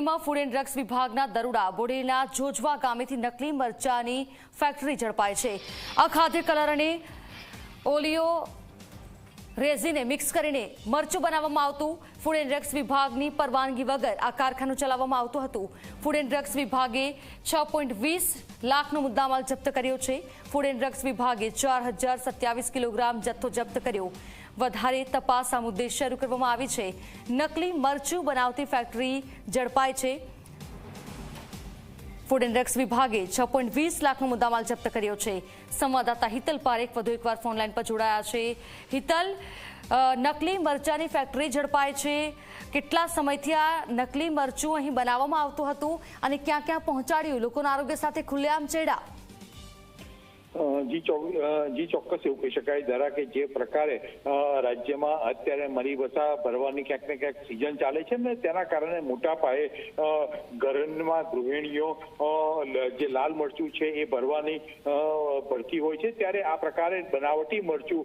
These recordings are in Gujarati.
નકલીમાં ફૂડ એન્ડ ડ્રગ્સ વિભાગના દરોડા બોડેલીના જોજવા ગામેથી નકલી મરચાની ફેક્ટરી ઝડપાય છે. અખાદ્ય કલર અને ઓલિયો રેઝીને મિક્સ કરીને મરચું બનાવવામાં આવતું. ફૂડ એન્ડ ડ્રગ્સ વિભાગની પરવાનગી વગર આ કારખાનું ચલાવવામાં આવતું હતું. ફૂડ એન્ડ ડ્રગ્સ વિભાગે છ પોઈન્ટ વીસ લાખનો મુદ્દામાલ જપ્ત કર્યો છે. ફૂડ એન્ડ ડ્રગ્સ વિભાગે ચાર હજાર સત્યાવીસ કિલોગ્રામ જથ્થો જપ્ત કર્યો. વધારે તપાસ આ મુદ્દે શરૂ કરવામાં આવી છે. નકલી મરચું બનાવતી ફેક્ટરી ઝડપાય છે. ફૂડ એન્ડ ડ્રગ્સ વિભાગે છ પોઈન્ટ વીસ લાખનો મુદ્દામાલ જપ્ત કર્યો છે. સંવાદદાતા હિતલ પારેખ વધુ એકવાર ફોનલાઈન પર જોડાયા છે. હિતલ નકલી મરચાની ફેક્ટરી ઝડપાય છે. કેટલા સમયથી આ નકલી મરચું અહીં બનાવવામાં આવતું હતું અને ક્યાં ક્યાં પહોંચાડ્યું? લોકોના આરોગ્ય સાથે ખુલ્લેઆમ ચેડા. જી ચોક જી ચોક્કસ એવું કહી શકાય. જરા કે જે પ્રકારે રાજ્યમાં અત્યારે મરી વસા ભરવાની ક્યાંક ને ક્યાંક સિઝન ચાલે છે ને, તેના કારણે મોટા પાયે ઘરમાં ગૃહિણીઓ જે લાલ મરચું છે એ ભરવાની ભરતી હોય છે. ત્યારે આ પ્રકારે બનાવટી મરચું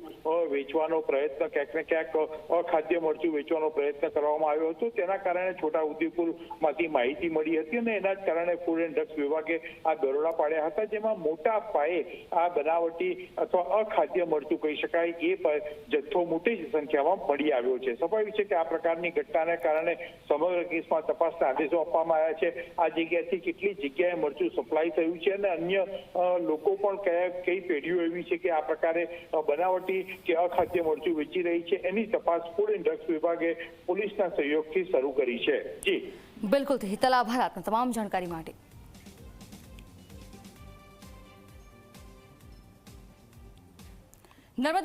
વેચવાનો પ્રયત્ન ક્યાંક ને ક્યાંક અખાદ્ય મરચું વેચવાનો પ્રયત્ન કરવામાં આવ્યો હતો. તેના કારણે છોટા ઉદેપુરમાંથી માહિતી મળી હતી અને એના જ કારણે ફૂડ એન્ડ ડ્રગ્સ વિભાગે આ દરોડા પાડ્યા હતા, જેમાં મોટા પાયે આ બનાવટી અથવા અખાદ્ય મરચું કહી શકાય, એ જથ્થો મોટી સંખ્યામાં મળી આવ્યો છે. સ્વાભાવિક છે કે આ પ્રકારની ઘટનાને કારણે સમગ્ર કેસમાં તપાસના આદેશો આપવામાં આવ્યા છે. આ જગ્યાથી કેટલી જગ્યાએ મરચું સપ્લાય થયું છે અને અન્ય લોકો પણ કયા, કઈ પેઢીઓ એવી છે કે આ પ્રકારે બનાવટી કે અખાદ્ય મરચું વેચી રહી છે? એની તપાસ ફૂડ એન્ડ ડ્રગ્સ વિભાગે પોલીસના સહયોગથી શરૂ કરી છે. જી. બિલકુલ. તમામ જાણકારી માટે. नर्मदा